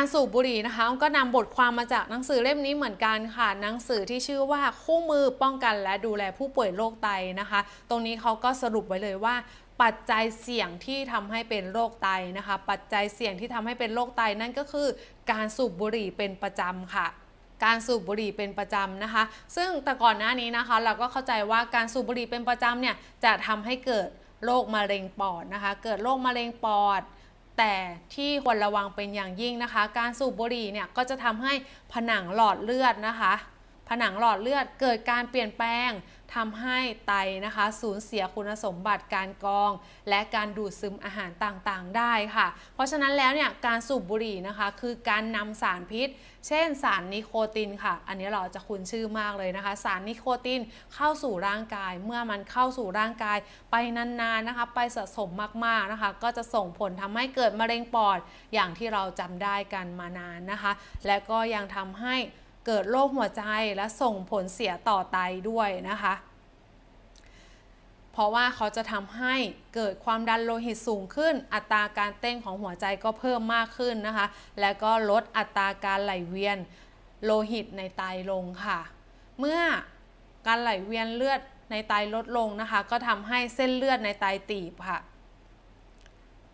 การสูบบุหรี่นะคะก็นำบทความมาจากหนังสือเล่มนี้เหมือนกันค่ะ หนังสือที่ชื่อว่าคู่มือป้องกันและดูแลผู้ป่วยโรคไตนะคะ ตรงนี้เขาก็สรุปไว้เลยว่า ปัจจัยเสี่ยงที่ทำให้เป็นโรคไตนะคะ ปัจจัยเสี่ยงที่ทำให้เป็นโรคไตนั่นก็คือ การสูบบุหรี่เป็นประจำค่ะการสูบบุหรี่เป็นประจำนะคะ ซึ่งแต่ก่อนหน้านี้นะคะ เราก็เข้าใจว่าการสูบบุหรี่เป็นประจำเนี่ยจะทำให้เกิดโรคมะเร็งปอดนะคะ เกิดโรคมะเร็งปอด แต่ที่ควรระวังเป็นอย่างยิ่งนะคะ การสูบบุหรี่เนี่ยก็จะทำให้ผนังหลอดเลือดนะคะ ผนังหลอดเลือดเกิดการเปลี่ยนแปลงทำให้ไตนะคะสูญเสียคุณสมบัติการกรอง และการดูดซึมอาหารต่างๆ ได้ค่ะ เพราะฉะนั้นแล้วเนี่ยการสูบบุหรี่นะคะ คือการนำสารพิษ เช่นสารนิโคตินค่ะ อันนี้เราจะคุ้นชื่อมากเลยนะคะ สารนิโคตินเข้าสู่ร่างกาย เมื่อมันเข้าสู่ร่างกาย ไปนานๆนะคะ ไปสะสมมากๆนะคะ ก็จะส่งผลทำให้เกิดมะเร็งปอดอย่างที่เราจำได้กันมานานนะคะ และก็ยังทำให้ เกิดโรคหัวใจและส่งผลเสียต่อไตด้วยนะคะ เพราะว่าเขาจะทำให้เกิดความดันโลหิตสูงขึ้น อัตราการเต้นของหัวใจก็เพิ่มมากขึ้นนะคะ และก็ลดอัตราการไหลเวียนโลหิตในไตลงค่ะ เมื่อการไหลเวียนเลือดในไตลดลงนะคะ ก็ทำให้เส้นเลือดในไตตีบค่ะ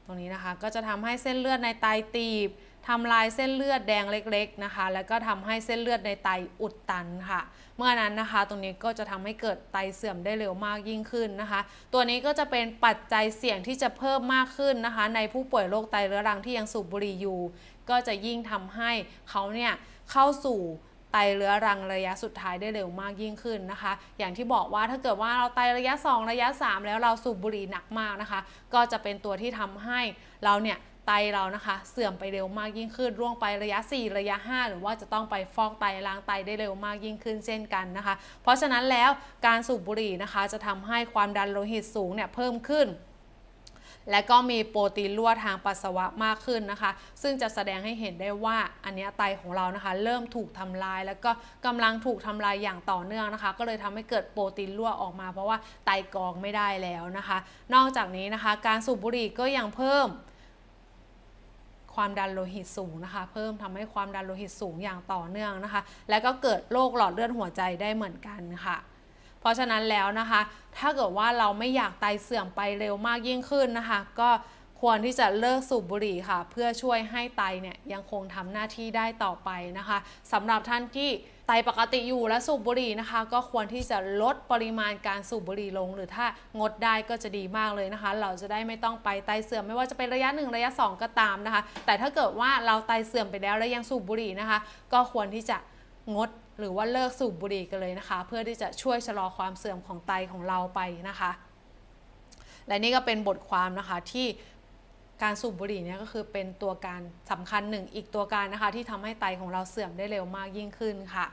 ตรงนี้นะคะก็จะทำให้เส้นเลือดในไตตีบทำลายเส้นเลือดแดงเล็ก ๆนะคะ แล้วก็ทำให้เส้นเลือดในไตอุดตันค่ะ เมื่อนั้นนะคะ ตรงนี้ก็จะทำให้เกิดไตเสื่อมได้เร็วมากยิ่งขึ้นนะคะ ตัวนี้ก็จะเป็นปัจจัยเสี่ยงที่จะเพิ่มมากขึ้นนะคะ ในผู้ป่วยโรคไตเรื้อรังที่ยังสูบบุหรี่อยู่ ก็จะยิ่งทำให้เขาเนี่ยเข้าสู่ ตเรื้อรังระยะสุดท้ายได้เร็วมากยิ่งขึ้นนะคะ อย่างที่บอกว่าถ้าเกิดว่าเราไตระยะ 2 ระยะ 3 แล้วเราสูบบุหรี่หนักมากนะคะ ก็จะเป็นตัวที่ทำให้เราเนี่ยไตเรานะคะเสื่อมไปเร็วมากยิ่งขึ้นร่วงไประยะ 4 ระยะ 5 หรือว่าจะต้องไปฟอกไตล้างไตได้เร็วมากยิ่งขึ้นเช่นกันนะคะ เพราะฉะนั้นแล้วการสูบบุหรี่นะคะ จะทำให้ความดันโลหิตสูงเนี่ยเพิ่มขึ้น และก็มีโปรตีนรั่วทางปัสสาวะมากขึ้นนะคะ ซึ่งจะแสดงให้เห็นได้ว่าอันนี้ไตของเรานะคะ เริ่มถูกทำลาย แล้วก็กำลังถูกทำลายอย่างต่อเนื่องนะคะ ก็เลยทำให้เกิดโปรตีนรั่วออกมา เพราะว่าไตกรองไม่ได้แล้วนะคะ นอกจากนี้นะคะ การสูบบุหรี่ก็ยังเพิ่มความดันโลหิตสูงนะคะ เพิ่มทำให้ความดันโลหิตสูงอย่างต่อเนื่องนะคะ แล้วก็เกิดโรคหลอดเลือดหัวใจได้เหมือนกันค่ะ ราะฉะนั้นแล้วนะคะ ถ้าเกิดว่าเราไม่อยากไตเสื่อมไปเร็วมากยิ่งขึ้นนะคะ ก็ควรที่จะเลิกสูบบุหรี่ค่ะ เพื่อช่วยให้ไตเนี่ยยังคงทำหน้าที่ได้ต่อไปนะคะสำหรับท่านที่ไตปกติอยู่และสูบบุหรี่นะคะ ก็ควรที่จะลดปริมาณการสูบบุหรี่ลง หรือถ้างดได้ก็จะดีมากเลยนะคะ เราจะได้ไม่ต้องไปไตเสื่อมไม่ว่าจะเป็นระยะ 1 ระยะ 2 ก็ตามนะคะ แต่ถ้าเกิดว่าเราไตเสื่อมไปแล้วและยังสูบบุหรี่นะคะ ก็ควรที่จะ งดหรือว่าเลิกสูบบุหรี่กันเลยนะคะ เพื่อที่จะช่วยชะลอความเสื่อมของไตของเราไปนะคะ และนี่ก็เป็นบทความนะคะที่การสูบบุหรี่เนี่ยก็คือเป็นตัวการสำคัญหนึ่งอีกตัวการนะคะ ที่ทำให้ไตของเราเสื่อมได้เร็วมากยิ่งขึ้นค่ะ